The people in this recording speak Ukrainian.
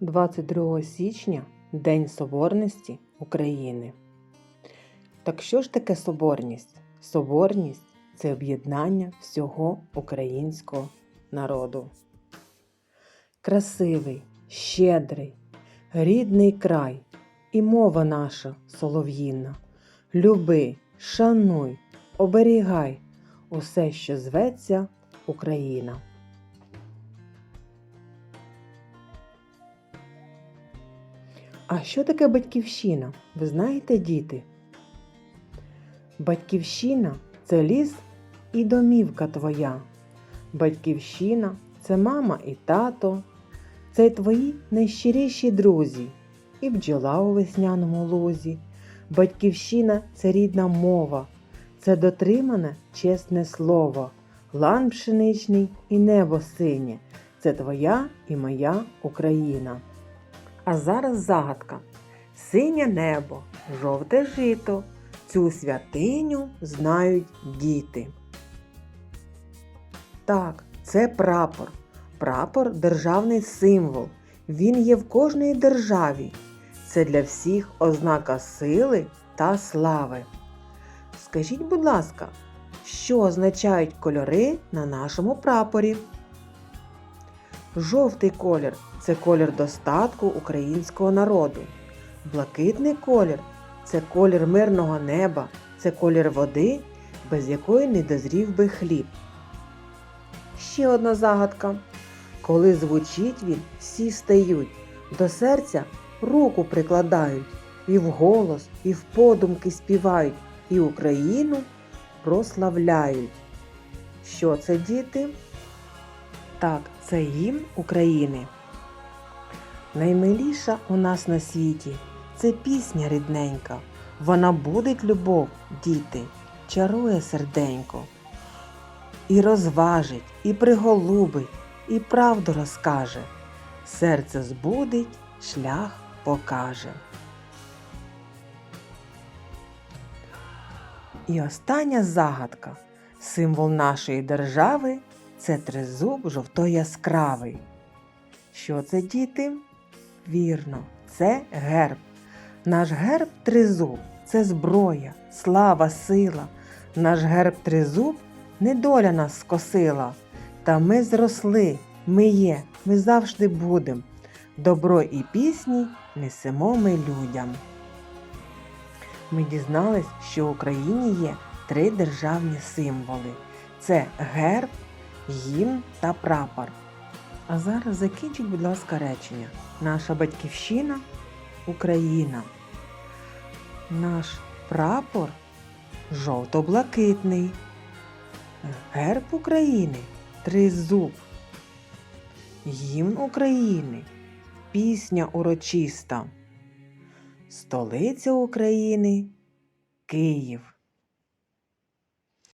22 січня День Соборності України. Так що ж таке соборність? Соборність це об'єднання всього українського народу. Красивий, щедрий, рідний край і мова наша солов'їна. Люби, шануй, оберігай усе, що зветься Україна. А що таке батьківщина? Ви знаєте, діти? Батьківщина це ліс і домівка твоя. Батьківщина це мама і тато, це твої найщиріші друзі, і бджола у весняному лузі. Батьківщина це рідна мова, це дотримане чесне слово, лан пшеничний і небо синє. Це твоя і моя Україна. А зараз загадка. Синє небо, жовте жито. Цю святиню знають діти. Так, це прапор. Прапор державний символ. Він є в кожній державі. Це для всіх ознака сили та слави. Скажіть, будь ласка, що означають кольори на нашому прапорі? Жовтий колір це колір достатку українського народу. Блакитний колір це колір мирного неба, це колір води, без якої не дозрів би хліб. Ще одна загадка. Коли звучить він, всі стають, до серця руку прикладають, і вголос, і в подумки співають, і Україну прославляють. Що це, діти? Так, це гімн України. Наймиліша у нас на світі це пісня рідненька. Вона будить любов, діти, чарує серденько. І розважить, і приголубить, і правду розкаже. Серце збудить, шлях покаже. І остання загадка. Символ нашої держави це тризуб жовто-яскравий. Що це, діти? Вірно, це герб. Наш герб тризуб це зброя, слава, сила. Наш герб тризуб недоля нас скосила. Та ми зросли, ми є, ми завжди будем. Добро і пісні несемо ми людям. Ми дізнались, що в Україні є три державні символи: це герб, гімн та прапор. А зараз закінчіть, будь ласка, речення. Наша батьківщина Україна. Наш прапор жовто-блакитний. Герб України тризуб. Гімн України. Пісня урочиста. Столиця України Київ.